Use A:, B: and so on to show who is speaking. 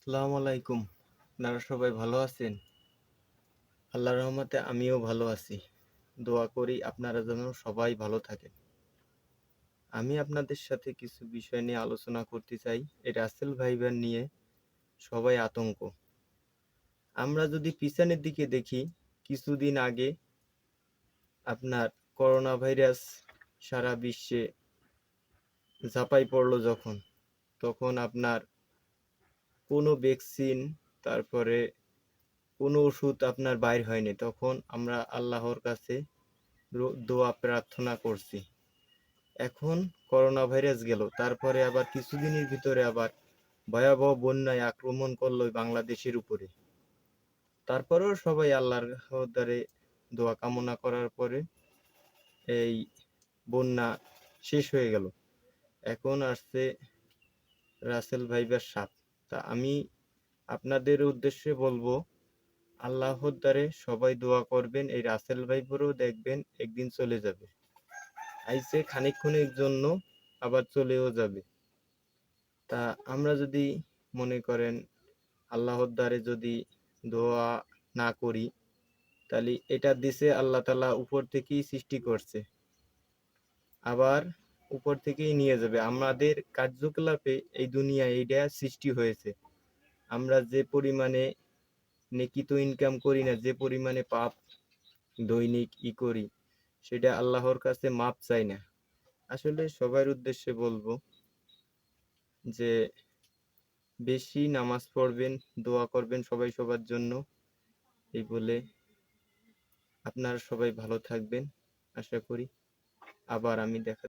A: আসসালামু আলাইকুম। আপনারা সবাই ভালো আছেন? আল্লাহর রহমতে আমিও ভালো আছি। দোয়া করি আপনারা যেন সবাই ভালো থাকেন। আমি আপনাদের সাথে কিছু বিষয় নিয়ে আলোচনা করতে চাই। এই রাসেল ভাইবার নিয়ে। সবাই আতঙ্ক। আমরা যদি পিছনের দিকে দেখি, কিছুদিন আগে আপনার করোনা ভাইরাস সারা বিশ্বে ঝাঁপাই পড়ল যখন। তখন আপনার কোনো ভ্যাকসিন তারপরে কোনো ওষুধ আপনার বাইর হয়নি, তখন আমরা আল্লাহর কাছে দোয়া প্রার্থনা করছি। এখন করোনা ভাইরাস গেল, তারপরে আবার কিছুদিনের ভিতরে আবার ভয়াবহ বন্যায় আক্রমণ করল বাংলাদেশের উপরে। তারপরেও সবাই আল্লাহর দ্বারে দোয়া কামনা করার পরে এই বন্যা শেষ হয়ে গেল। এখন আসছে রাসেল ভাইবার সাপ। তা আমি আপনাদের উদ্দেশ্যে বলব, আল্লাহর দ্বারে সবাই দোয়া করবেন, এই রাসেল ভাইপুরও দেখবেন একদিন চলে যাবে। আইসে খানিকক্ষণের জন্য আবার চলেও যাবে। তা আমরা যদি মনে করেন আল্লাহর দ্বারে যদি দোয়া না করি, তাহলে এটা দিছে আল্লাহ তালা উপর থেকেই সৃষ্টি করছে। আবার উপর থেকেই নিয়ে যাবে। আমাদের কার্যকলাপে এই দুনিয়ায় এইটা সৃষ্টি হয়েছে। আমরা যে পরিমাণে নেকি তো ইনকাম করি না, যে পরিমাণে পাপ দৈনিক ই করি, সেটা আল্লাহর কাছে মাপ চাই না। আসলে সবার উদ্দেশ্যে বলব যে, বেশি নামাজ পড়বেন, দোয়া করবেন সবাই সবার জন্য। এই বলে আপনারা সবাই ভালো থাকবেন। আশা করি আবার আমি দেখা